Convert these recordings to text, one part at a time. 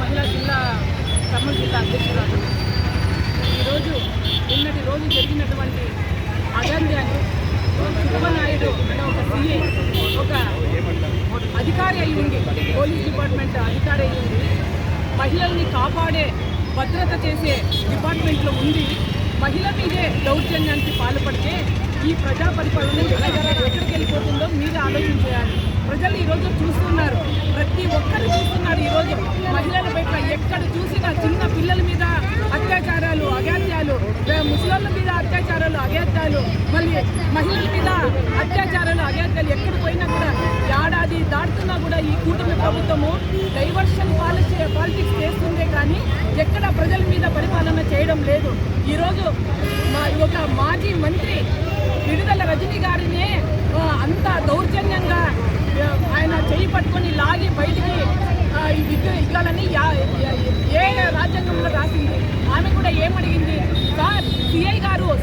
మహిళా జిల్లా ఖమ్మం జిల్లా అధ్యక్షురాలు. ఈరోజు నిన్నటి రోజు జరిగినటువంటి అగంధ్యాలు సుబ్బనాయుడు అనే ఒక సీఏ ఒక అధికారి అయి ఉంది పోలీస్ డిపార్ట్మెంట్ అధికారి అయి ఉంది మహిళల్ని కాపాడే భద్రత చేసే డిపార్ట్మెంట్లో ఉండి మహిళ మీదే దౌర్జన్యానికి పాల్పడితే ఈ ప్రజా పరిపాలన ఎక్కడికి వెళ్ళిపోతుందో మీరు ఆలోచించేయాలి ప్రజలు ఈరోజు చూస్తున్నారు ప్రతి ఒక్కరు చూస్తున్నారు ఈరోజు మహిళల పట్ల ఎక్కడ చూసినా చిన్న పిల్లల మీద అత్యాచారాలు అగాత్యాలు ముసలోళ్ళ మీద అత్యాచారాలు మళ్ళీ మహిళల మీద అత్యాచారాలు అగాత్యాలు ఎక్కడ పోయినా కూడా ఏడాది దాటుతున్నా కూడా ఈ కూటమి ప్రభుత్వము డైవర్షన్ పాలసీ పాలిటిక్స్ చేస్తుందే కానీ ఎక్కడ ప్రజల మీద పరిపాలన చేయడం లేదు. ఈరోజు మా ఒక మాజీ మంత్రి విడుదల రజనీ గారినే అంత దౌర్జన్యంగా ఆయన చేయి పట్టుకొని లాగి బయటికి ఈ ఇవ్వాలని యా- ఏ రాజ్యాంగంలో రాసింది ఆమె కూడా ఏమడిగింది సార్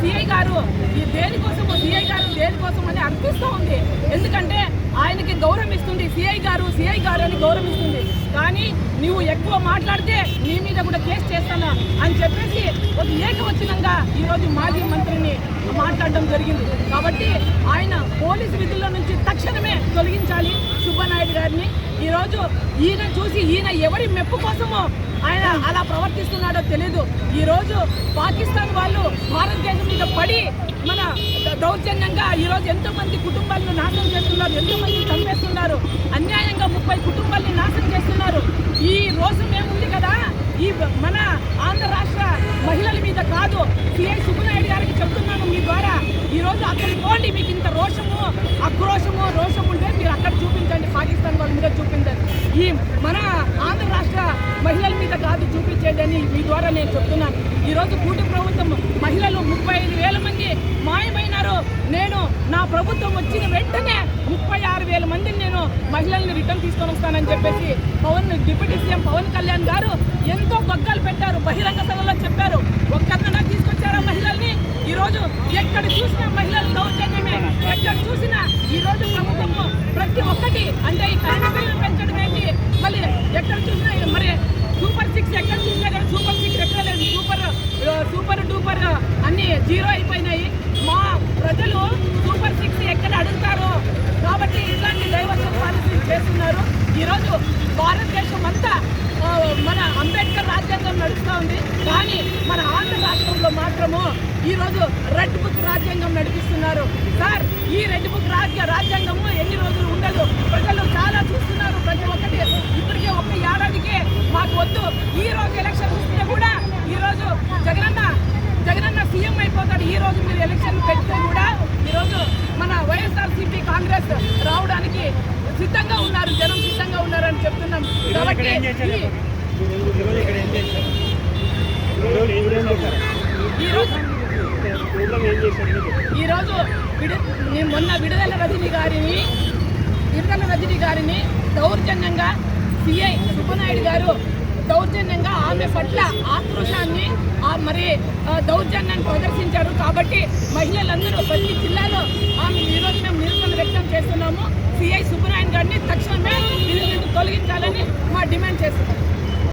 సిఐ గారు సిఐ ఈ దేనికోసము సిఐ గారు దేనికోసం అని అనిపిస్తూ ఉంది. ఎందుకంటే ఆయనకి గౌరవం ఇస్తుంది సిఐ గారు సిఐ గారు అని గౌరవం ఇస్తుంది. కానీ నువ్వు ఎక్కువ మాట్లాడితే నీ మీద కూడా కేసు చేస్తానా అని చెప్పేసి ఒక ఏకవచనంగా ఈరోజు మాజీ మంత్రిని మాట్లాడడం జరిగింది. కాబట్టి ఆయన పోలీసు విధుల్లో నుంచి తక్షణమే తొలగించాలి సుబ్బనాయుడు గారిని. ఈరోజు ఈయన చూసి ఈయన ఎవరి మెప్పు కోసమో ఆయన అలా ప్రవర్తిస్తున్నాడో తెలియదు ఈరోజు పాకిస్తాన్ వాళ్ళు భారతదేశం మీద పడి మన దౌర్జన్యంగా ఈరోజు ఎంతో మంది కుటుంబాలను నాశనం చేస్తున్నారు ఎంతో మంది చంపేస్తున్నారు అన్యాయంగా ముప్పై కుటుంబాలని నాశనం చేస్తున్నారు. ఈ రోజు మేముంది కదా ఈ మన ఆంధ్ర రాష్ట్ర మహిళల మీద కాదు సిఐ సుబ్బనాయుడు గారికి చెప్తున్నాను మీ ద్వారా ఈరోజు రోజు అక్కడికి పోండి మీకు ఇంత రోషము అక్రోషము రోషం ఉంటే మీరు అక్కడ చూపించండి పాకిస్తాన్ వాళ్ళ మీద చూపించండి. ఈ మన ఆంధ్ర రాష్ట్ర మహిళల మీద కాదు చూపించేదని మీ ద్వారా నేను చెప్తున్నాను. ఈరోజు కూటి ప్రభుత్వం మహిళలు ముప్పై ఐదు వేల మంది మాయమైనారు. నేను నా ప్రభుత్వం వచ్చిన వెంటనే ముప్పై ఆరు వేల మందిని నేను మహిళల్ని రిటర్న్ తీసుకొని వస్తానని చెప్పేసి పవన్ డిప్యూటీ సీఎం పవన్ కళ్యాణ్ గారు ఎంతో గొగ్గలు పెట్టారు బహిరంగ సభలో చెప్పారు. ఒక్కరినైనా ఈరోజు ఎక్కడ చూసినా మహిళలు దౌర్జన్యమే. ఎక్కడ చూసినా ఈరోజు ప్రభుత్వము ప్రతి ఒక్కటి అంటే ఈ కరెంట్ బిల్లు పెంచడం ఏంటి? మళ్ళీ ఎక్కడ చూసినా మరి సూపర్ సిక్స్ ఎక్కడ చూసినా కానీ సూపర్ సిక్స్ ఎక్కడ లేదు. సూపర్ సూపర్ డూపర్ అన్ని జీరో అయిపోయినాయి. మా ప్రజలు సూపర్ సిక్స్ ఎక్కడ అడుగుతారో కాబట్టి ఇలాంటి డైవర్షన్ పాలసీ చేస్తున్నారు. ఈరోజు భారతదేశం అంతా మన అంబేద్కర్ రాజ్యాంగం నడుస్తూ ఉంది. కానీ మన ఆంధ్ర రాష్ట్రంలో మాత్రము ఈరోజు రెడ్ బుక్ రాజ్యాంగం నడిపిస్తున్నారు. సార్ ఈ రెడ్ బుక్ రాజ్య రాజ్యాంగము ఎన్ని రోజులు ఉండదు? ప్రజలు చాలా చూస్తున్నారు ప్రతి ఒక్కటి. ఇప్పటికే ఒక్క ఏడాదికే మాకు వద్దు. ఈ రోజు ఎలక్షన్ వస్తే కూడా ఈ రోజు జగనన్న జగనన్న సీఎం అయిపోతాడు. ఈ రోజు మీరు ఎలక్షన్ పెడితే కూడా ఈ రోజు మన వైఎస్ఆర్సీపీ కాంగ్రెస్ రావడానికి సిద్ధంగా ఉన్నారు. జనం సిద్ధంగా ఉన్నారని చెప్తున్నాం. కాబట్టి ఈ- ఈరోజు ఇక్కడ ఏం చేశారు ఈరోజు ఏం చేశారు ఈరోజు ప్రోగ్రామ్ ఏం చేశారు ఈరోజు విడు నేను మొన్న విడుదల రజని గారిని విడుదల రజని గారిని దౌర్జన్యంగా సిఐ సుబ్బనాయుడు గారు దౌర్జన్యంగా ఆమె పట్ల ఆక్రోశాన్ని మరి దౌర్జన్యాన్ని ప్రదర్శించారు. కాబట్టి మహిళలందరూ ప్రతి జిల్లాలో ఆమె ఈరోజు మేము నిరసన వ్యక్తం చేస్తున్నాము. సిఐ సుబ్బనాయుడు గారిని తక్షణమే తొలగించాలని మా డిమాండ్ చేస్తున్నాం.